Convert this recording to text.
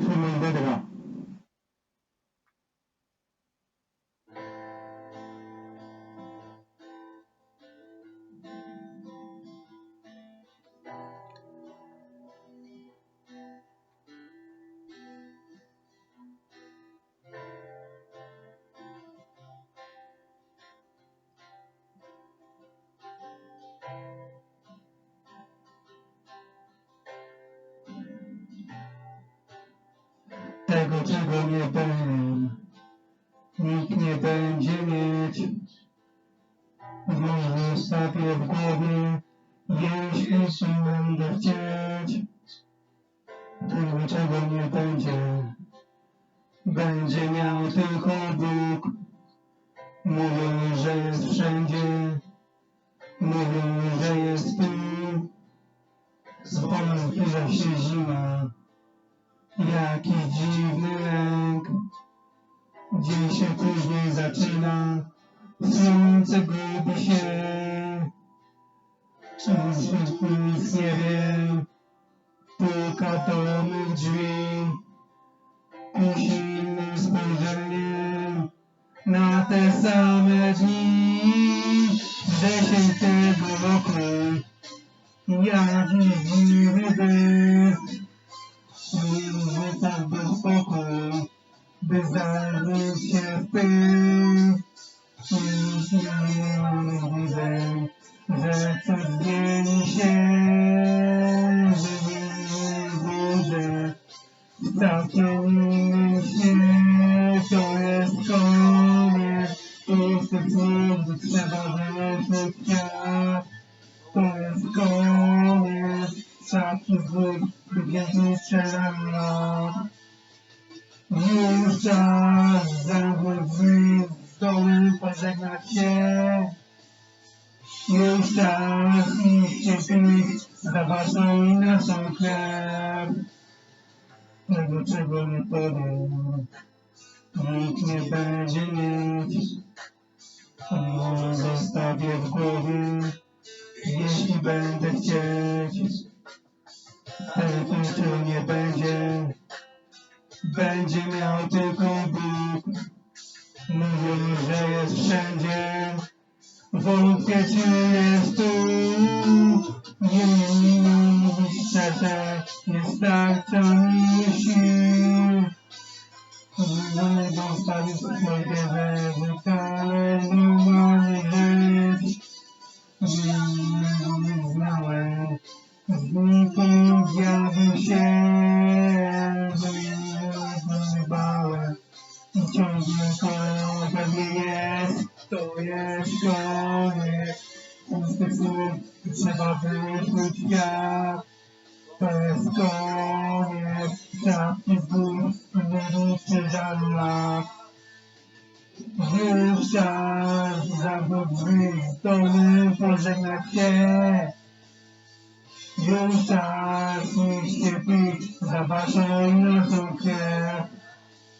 そのだか czego nie będę, nikt nie będzie mieć. Może sobie w głowie, jeśli się będę chcieć. Tego, czego nie będzie, będzie miał tylko Bóg. Mówią, że jest wszędzie, mówią, że jest tu. Zwolna chwila się zima. Jaki dziwny lęk. Dzień się później zaczyna. Słońce gubi się. Człowiek nic nie wie. Puka do mych drzwi. Kusi innym spojrzeniem. Na te same dni. Dziesięć tego roku. Jaki dziwny byt. Zająć się w pył. Nic nie widzę, że coś zmieni się, że nie budzę. W całkiem innym to jest koniec. Pusty słów, trzeba wymyślić świat. To jest koniec. Szafki złych, wielki strzelam lat. Już czas drzwi, z domem pożegnać się. Już czas pić za waszą i naszą krew. Tego czego nie powiem, nikt nie będzie mieć. Może zostawię w głowie, jeśli będę chcieć. Będzie miał tylko Bóg. Mówią, że jest wszędzie, czy jest tu. Nie mówić szczerze, nie starcza mi sił. Nie zostawić swoje wykale, normalny żyć. Nie znałem, znikąd kolejną pewnie jest, to jest koniec. Pustych słów trzeba wymyślić świat. To jest koniec, czapki z gór, wyrzucie żal lat. Już czas zamknąć drzwi, z domu pożegnać się. Już czas iść się pić za waszą i